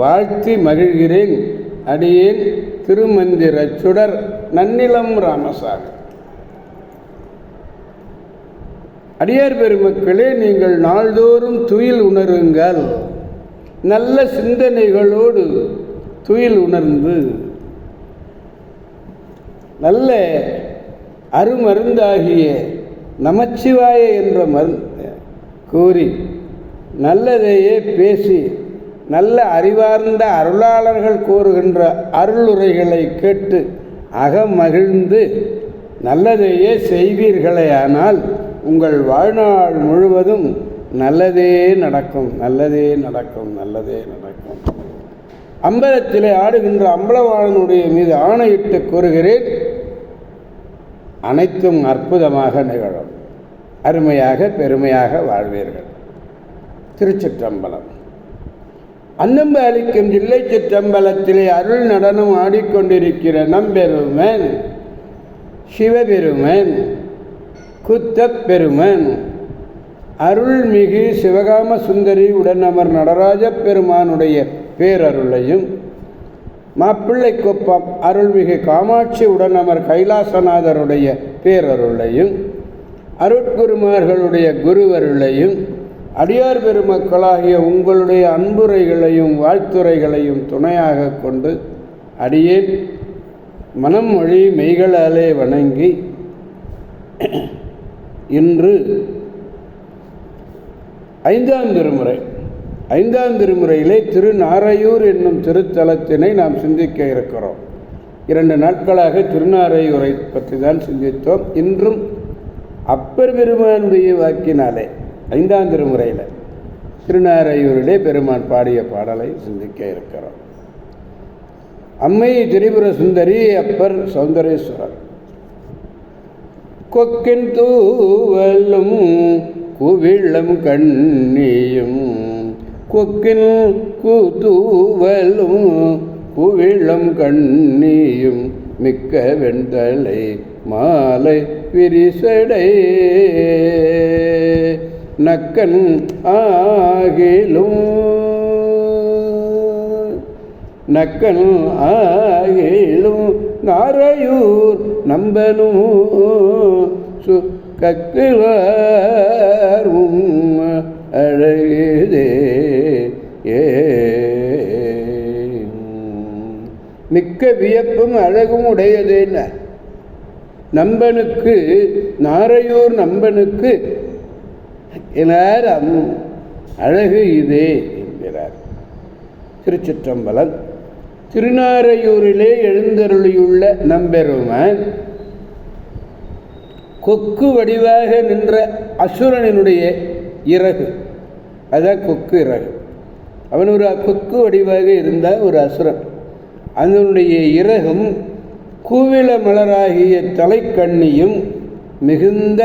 வாழ்த்தி மகிழ்கிறேன். அடியேன் திருமந்திர சுடர் நன்னிலம் ராமசாமி. அடியார் பெருமக்களே நீங்கள் நாள்தோறும் துயில் உணருங்கள். நல்ல சிந்தனைகளோடு துயில் உணர்ந்து நல்ல அருமருந்தாகிய நமச்சிவாய என்ற மருந்து கூறி நல்லதையே பேசி நல்ல அறிவார்ந்த அருளாளர்கள் கூறுகின்ற அருளுரைகளை கேட்டு அகமகிழ்ந்து நல்லதையே செய்வீர்களே ஆனால் உங்கள் வாழ்நாள் முழுவதும் நல்லதே நடக்கும் நல்லதே நடக்கும் நல்லதே நடக்கும். அம்பலத்திலே ஆடுகின்ற அம்பலவாளனுடைய மீது ஆணையிட்டு கூறுகிறேன் அனைத்தும் அற்புதமாக நிகழும். அருமையாக பெருமையாக வாழ்வீர்கள். திருச்சிற்றம்பலம். அன்னம்பு அளிக்கும் ஜில்லை சிற்றம்பலத்திலே அருள் நடனம் ஆடிக்கொண்டிருக்கிற நம்பெருமன் சிவபெருமன் குத்தப் பெருமன் அருள்மிகு சிவகாம சுந்தரி உடனமர் நடராஜ பெருமானுடைய பேரருளையும் மாப்பிள்ளை கொப்பம் அருள்மிகு காமாட்சி உடனமர் கைலாசநாதருடைய பேரருளையும் அருட்குருமார்களுடைய குருவருளையும் அடியார் பெருமக்களாகிய உங்களுடைய அன்புரைகளையும் வாழ்த்துரைகளையும் துணையாக கொண்டு அடியேன் மனம் மொழி மெய்களாலே வணங்கி இன்று ஐந்தாம் திருமுறை. ஐந்தாம் திருமுறையிலே திருநாரையூர் என்னும் திருத்தலத்தினை நாம் சிந்திக்க இருக்கிறோம். இரண்டு நாட்களாக திருநாரையூரை பற்றி தான் சிந்தித்தோம். இன்றும் அப்பர் பெருமானுடைய வாக்கினாலே ஐந்தாம் திருமுறையில் திருநாரையூரிலே பெருமான் பாடிய பாடலை சிந்திக்க இருக்கிறோம். அம்மை திரிபுர சுந்தரி அப்பர் சௌந்தரேஸ்வரர். கொக்கின் தூவலும் குவிளம் கண்ணியும் கொக்கின் கூத்தூவலும் குவிளம் கண்ணியும் மிக்க வெண்தலை மாலை விரிசடை. நக்கன் ஆகிலும். நக்கன் ஆகிலும் நாரையூர் நம்பனும். சு கக்கிலும் அழகுதே ஏ. மிக்க வியப்பும் அழகும் உடையதேன. நம்பனுக்கு நாரையூர் நம்பனுக்கு எல்லாரும் அழகு இதே என்கிறார். திருச்சிற்றம்பலம் திருநாரையூரிலே எழுந்தருளியுள்ள நம்பெருமான் கொக்கு வடிவாக நின்ற அசுரனினுடைய இறகு. அதான் கொக்கு இறகு. அவன் ஒரு கொக்கு வடிவாக இருந்தால் ஒரு அசுரன். அதனுடைய இறகும் கூவில மலராகிய தலைக்கண்ணியும் மிகுந்த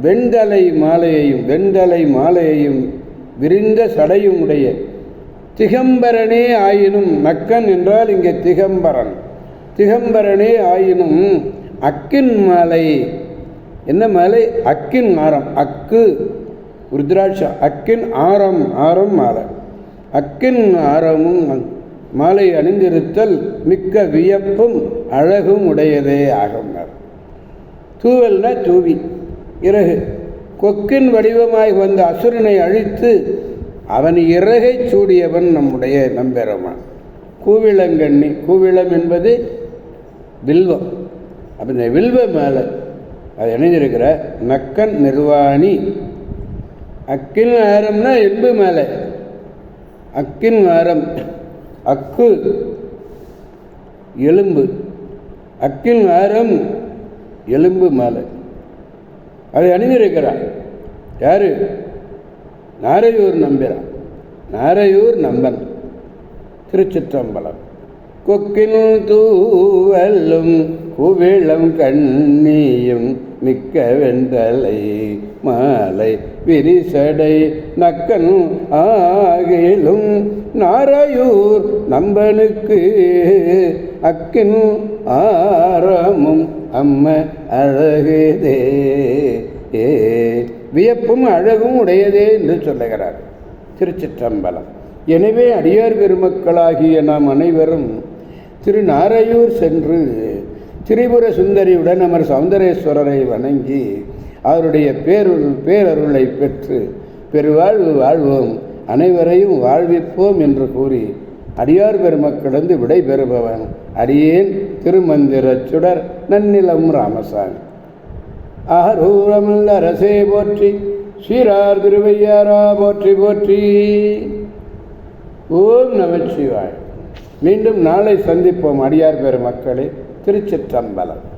வெண்தலை மாலையையும் வெண்தலை மாலையையும் விரிந்த சடையும் உடைய திகம்பரனே ஆயினும் நக்கன் என்றால் இங்கே திகம்பரன். திகம்பரனே ஆயினும் அக்கின் மாலை. என்ன மாலை? அக்கின் ஆரம். அக்கு ருத்ராட்சம் அக்கின் ஆரம் ஆரம் மாலை. அக்கின் ஆரமும் மாலை அணிந்திருத்தல் மிக்க வியப்பும் அழகும் உடையதே ஆகும் தூவல்னா தூவி. இறகு. கொக்கின் வடிவமாய் வந்த அசுரனை அழித்து அவன் இறகை சூடியவன் நம்முடைய நம்பெருமான். கூவிளங்கண்ணி கூவிளம் என்பது வில்வம். அப்போ இந்த வில்வ மேலே அது இணைஞ்சிருக்கிற நக்கன் நிர்வாணி. அக்கின் ஆரம்னா எண்பு மேலே. அக்கின் ஆரம் அக்கு எலும்பு. அக்கின் ஆரம் எலும்பு மாலை. அதை அணிந்திருக்கிறார் யார்? நாரையூர் நம்பிறான் நாரையூர் நம்பன். திருச்சிற்றம்பலம். கொக்கின் தூவல்லும் குவிளம் கண்ணியும் மிக்க வெந்தலை மாலை விரிசடை நக்கன் ஆகிலும் நாரையூர் நம்பனுக்கு அக்கின் ஆரமும் அம்ம அழகுதே. ஏ வியப்பும் அழகும் உடையதே என்று சொல்லுகிறார் திருச்சிற்றம்பலம். எனவே அடியார் பெருமக்களாகிய நாம் அனைவரும் திருநாரையூர் சென்று திரிபுர சுந்தரியுடன் அமர் சௌந்தரேஸ்வரரை வணங்கி அவருடைய பேருள் பேரருளை பெற்று பெருவாழ்வு வாழ்வோம். அனைவரையும் வாழ்விப்போம் என்று கூறி அடியார் பெருமக்களிருந்து விடை பெறுபவன். அடியேன் திருமந்திரச் சுடர் நன்னிலம் ராமசாமி. அகரூரமல்ல அரசே போற்றி ஸ்ரீரார் திருவையாரா போற்றி போற்றி. ஓம் நமச்சிவாய். மீண்டும் நாளை சந்திப்போம் அடியார் பெருமக்களே திருச்சிற்றம்பலம்.